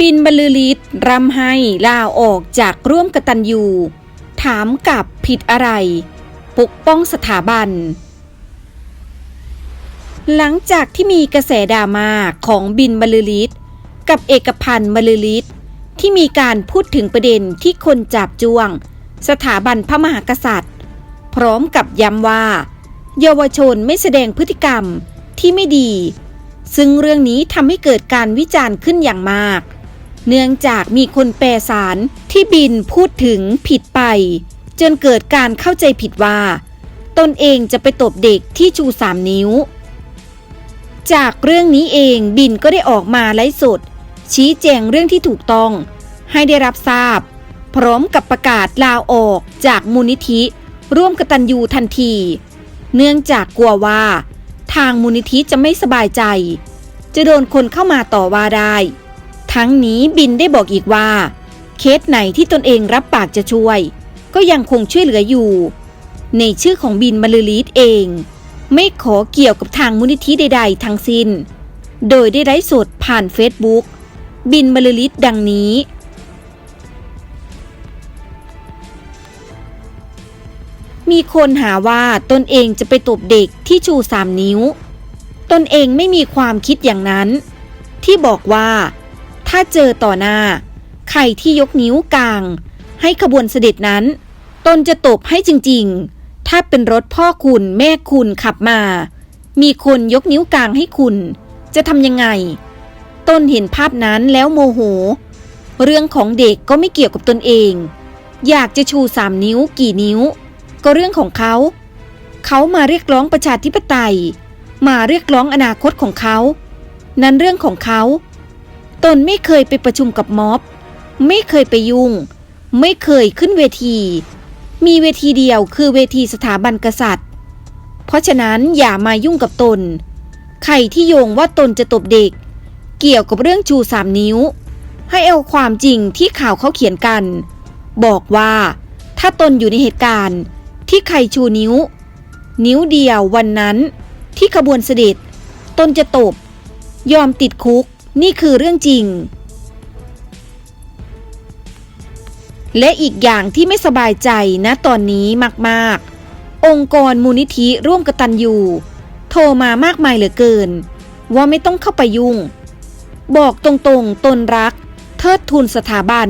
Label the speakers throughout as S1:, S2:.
S1: บินบรรลือฤทธิ์รำให้ลาออกจากร่วมกตันยูถามกับผิดอะไร ปกป้องสถาบัน หลังจากที่มีกระแสดราม่าของบินบรรลือฤทธิ์กับเอกพันธ์บรรลือฤทธิ์ที่มีการพูดถึงประเด็นที่คนจับจ้วง สถาบันพระมหากษัตริย์ พร้อมกับย้ำว่า เยาวชนไม่แสดงพฤติกรรมที่ไม่ดีซึ่งเรื่องนี้ทำให้เกิดการวิจารณ์ขึ้นอย่างมาก เนื่องจากมีคนแปลสารที่บินพูดถึงผิดไป จนเกิดการเข้าใจผิดว่า ตนเองจะไปตบเด็กที่ชูสามนิ้ว จากเรื่องนี้เองบินก็ได้ออกมาไลฟ์สดชี้แจงเรื่องที่ถูกต้อง ให้ได้รับทราบ พร้อมกับประกาศลาออกจากมูลนิธิ ร่วมกตัญญูทันที เนื่องจากกลัวว่า ทางมูลนิธิจะไม่สบายใจ จะโดนคนเข้ามาต่อว่าได้ ทั้งนี้บินได้บอกอีกว่า เคสไหนที่ตนเองรับปากจะช่วย ก็ยังคงช่วยเหลืออยู่ ในชื่อของบินบรรลือฤทธิ์เอง ไม่ขอเกี่ยวกับทางมูลนิธิใด ๆ ทั้งสิ้น โดยได้ไลฟ์สดผ่านเฟซบุ๊กบินบรรลือฤทธิ์ดังนี้มีคนหาว่าตนเองจะไปตบเด็กที่ชูสามนิ้ว ตนเองไม่มีความคิดอย่างนั้น ที่บอกว่า ถ้าเจอต่อหน้า ใครที่ยกนิ้วกลาง ให้ขบวนเสด็จนั้น ตนจะตบให้จริงๆ ถ้าเป็นรถพ่อคุณแม่คุณขับมา มีคนยกนิ้วกลางให้คุณ จะทำยังไงตนเห็นภาพนั้นแล้วโมโห เรื่องของเด็กก็ไม่เกี่ยวกับตนเอง อยากจะชูสามนิ้วกี่นิ้ว ก็เรื่องของเขา เขามาเรียกร้องประชาธิปไตย มาเรียกร้องอนาคตของเขา นั้นเรื่องของเขา ตนไม่เคยไปประชุมกับม็อบ ไม่เคยไปยุ่ง ไม่เคยขึ้นเวที มีเวทีเดียวคือเวทีสถาบันกษัตริย์ เพราะฉะนั้นอย่ามายุ่งกับตน ใครที่โยงว่าตนจะตบเด็ก เกี่ยวกับเรื่องชูสามนิ้ว ให้เอาความจริงที่ข่าวเขาเขียนกัน บอกว่าถ้าตนอยู่ในเหตุการณ์ที่ใครชูนิ้ว นิ้วเดียววันนั้นที่ขบวนเสด็จ ตนจะตบ ยอมติดคุก นี่คือเรื่องจริง และอีกอย่างที่ไม่สบายใจนะตอนนี้มากๆ องค์กรมูลนิธิร่วมกตันยูโทรมามากมายเหลือเกิน ว่าไม่ต้องเข้าไปยุ่ง บอกตรงๆตนรัก เทิดทูนสถาบัน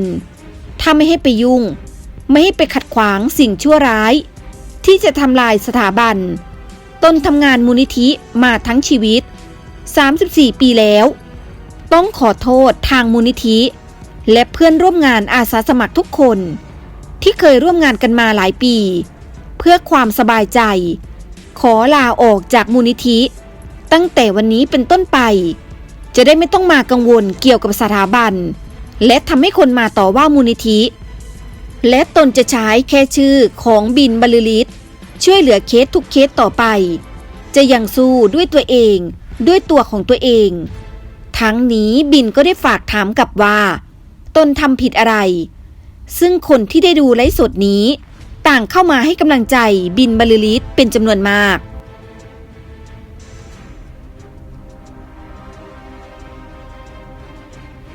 S1: ถ้าไม่ให้ไปยุ่ง ไม่ให้ไปขัดขวางสิ่งชั่วร้าย ที่จะทำลายสถาบัน ตนทำงานมูลนิธิมาทั้งชีวิต 34 ปีแล้ว ต้องขอโทษทางมูลนิธิ และเพื่อนร่วมงานอาสาสมัครทุกคน ที่เคยร่วมงานกันมาหลายปี เพื่อความสบายใจ ขอลาออกจากมูลนิธิ ตั้งแต่วันนี้เป็นต้นไป จะได้ไม่ต้องมากังวลเกี่ยวกับสถาบัน และทำให้คนมาต่อว่ามูลนิธิ และตนจะใช้แค่ชื่อของบินบรรลือฤทธิ์ช่วยเหลือเคสทุกเคสต่อไป จะยังสู้ด้วยตัวเอง ด้วยตัวของตัวเอง ทั้งนี้บินก็ได้ฝากถามกลับว่า ตนทำผิดอะไร ซึ่งคนที่ได้ดูไลฟ์สดนี้ ต่างเข้ามาให้กำลังใจบินบรรลือฤทธิ์เป็นจำนวนมาก